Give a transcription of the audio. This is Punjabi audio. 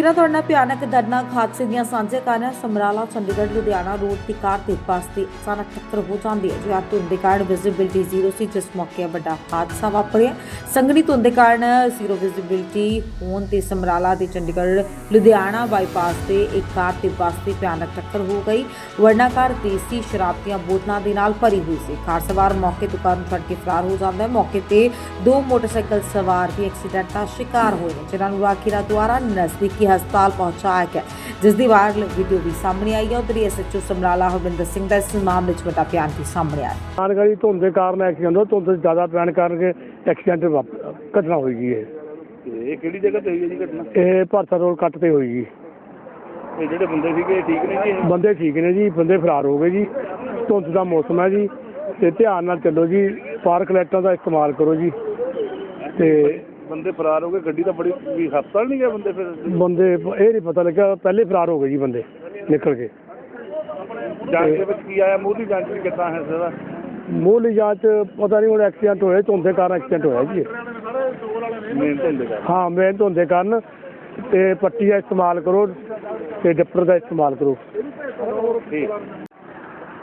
ਤਸਵੀਰਾਂ ਤੁਹਾਡੇ ਨਾਲ ਭਿਆਨਕ ਦਰਦਨਾਕ ਹਾਦਸੇ ਦੀਆਂ ਸਾਂਝੇ ਕਰ ਰਹੇ ਸਮਰਾਲਾ, ਚੰਡੀਗੜ੍ਹ, ਲੁਧਿਆਣਾ ਰੋਡ ਤੇ ਕਾਰ ਤੇ ਬੱਸ ਦੀ ਅਚਾਨਕ ਟੱਕਰ ਹੋ ਜਾਂਦੀ ਹੈ ਜਿਹਾ ਧੁੰਦ ਦੇ ਕਾਰਨ ਵਿਜ਼ਿਬਿਲਟੀ ਜ਼ੀਰੋ ਸੀ, ਜਿਸ ਮੌਕੇ ਵੱਡਾ ਹਾਦਸਾ ਵਾਪਰਿਆ। ਸੰਘਣੀ ਧੁੰਦ ਦੇ ਕਾਰਨ ਜ਼ੀਰੋ ਵਿਜ਼ਿਬਿਲਟੀ ਹੋਣ ਤੇ ਸਮਰਾਲਾ ਤੇ ਚੰਡੀਗੜ੍ਹ, ਲੁਧਿਆਣਾ ਬਾਈਪਾਸ ਤੇ ਇੱਕ ਕਾਰ ਤੇ ਬੱਸ ਦੀ ਭਿਆਨਕ ਟੱਕਰ ਹੋ ਗਈ। ਵਰਨਾ ਕਾਰ ਦੇਸੀ ਸ਼ਰਾਬ ਦੀਆਂ ਬੋਤਲਾਂ ਦੇ ਨਾਲ ਭਰੀ ਹੋਈ ਸੀ। ਕਾਰ ਸਵਾਰ ਮੌਕੇ ਤੋਂ ਕਾਰ ਨੂੰ ਛੱਡ ਕੇ ਫਰਾਰ ਹੋ ਜਾਂਦਾ ਹੈ। ਮੌਕੇ ਤੇ ਦੋ ਮੋਟਰਸਾਈਕਲ ਸਵਾਰ ਵੀ ਐਕਸੀਡੈਂਟ ਦਾ ਸ਼ਿਕਾਰ ਹੋਏ ਨੇ, ਜਿਨ੍ਹਾਂ ਨੂੰ ਰਾਖੀਰਾ ਦੁਆਰਾ ਨਜ਼ਦੀਕੀ ਹਸਪਤਾਲ ਪਹੁੰਚਾਇਆ ਗਿਆ ਜਿਸ ਦੀ ਵਾਇਰਲ ਵੀਡੀਓ ਵੀ ਸਾਹਮਣੇ ਆਈ ਹੈ। ਉਧਰ ਐਸਐਚਓ ਸਮਰਾਲਾ ਹਰਵਿੰਦਰ ਸਿੰਘ ਦਾ ਇਸ ਮਾਮਲੇ 'ਚ ਵੱਡਾ ਬਿਆਨ ਵੀ ਸਾਹਮਣੇ ਆਇਆ। ਜਾਣਕਾਰੀ ਧੁੰਦ ਦੇ ਕਾਰਨ ਐਕਸੀਡੈਂਟ ਹੋਇਆ। ਧੁੰਦ ਜ਼ਿਆਦਾ ਪੈਣ ਕਰਕੇ ਐਕਸੀਡੈਂਟ ਘਟਨਾ ਹੋਈ ਗਈ ਹੈ। ਤੇ ਇਹ ਕਿਹੜੀ ਜਗ੍ਹਾ ਤੇ ਹੋਈ ਹੈ ਜੀ ਘਟਨਾ? ਇਹ ਭਾਰਤਾ ਰੋਡ ਕੱਟ ਤੇ ਹੋਈ ਜੀ। ਇਹ ਜਿਹੜੇ ਬੰਦੇ ਸੀਗੇ ਇਹ ਠੀਕ ਨੇ ਜੀ ਇਹ? ਬੰਦੇ ਠੀਕ ਨੇ ਜੀ ਬੰਦੇ ਫਰਾਰ ਹੋ ਗਏ ਜੀ। ਧੁੰਦ ਦਾ ਮੌਸਮ ਹੈ ਜੀ। ਤੇ ਧਿਆਨ ਨਾਲ ਚੱਲੋ ਜੀ ਪਾਰਕ ਲਾਈਟਾਂ ਦਾ ਇਸਤੇਮਾਲ ਕਰੋ ਜੀ। ਤੇ ਬੰਦੇ ਫਰਾਰ ਹੋ ਗਏ ਗੱਡੀ ਤਾਂ ਬੜੀ ਵੀ ਹਸਪਤਾਲ ਨਹੀਂ ਗਏ ਬੰਦੇ ਫਿਰ? ਬੰਦੇ ਇਹ ਨਹੀਂ ਪਤਾ ਲੱਗਿਆ ਪਹਿਲੇ ਫਰਾਰ ਹੋ ਗਏ ਜੀ ਬੰਦੇ ਨਿਕਲ ਕੇ। ਜਾਂਚ ਦੇ ਵਿੱਚ ਕੀ ਆਇਆ? ਮੂੰਹ ਦੀ ਜਾਂਚ ਵੀ ਕਿੱਦਾਂ ਹੈ ਸਰ? ਮੂਲੀ ਜਾਂਚ ਪਤਾ ਨਹੀਂ ਹੁਣ ਐਕਸੀਡੈਂਟ ਹੋਇਆ ਧੁੰਦ ਦੇ ਕਾਰਨ ਐਕਸੀਡੈਂਟ ਹੋਇਆ ਜੀ ਇਹ। ਮੇਨ ਧੁੰਦੇ ਦਾ ਹਾਂ ਦੇ ਕਾਰਨ। ਤੇ ਪੱਟੀ ਦਾ ਇਸਤੇਮਾਲ ਕਰੋ ਤੇ ਡਿੱਪਰ ਦਾ ਇਸਤੇਮਾਲ ਕਰੋ। ਠੀਕ।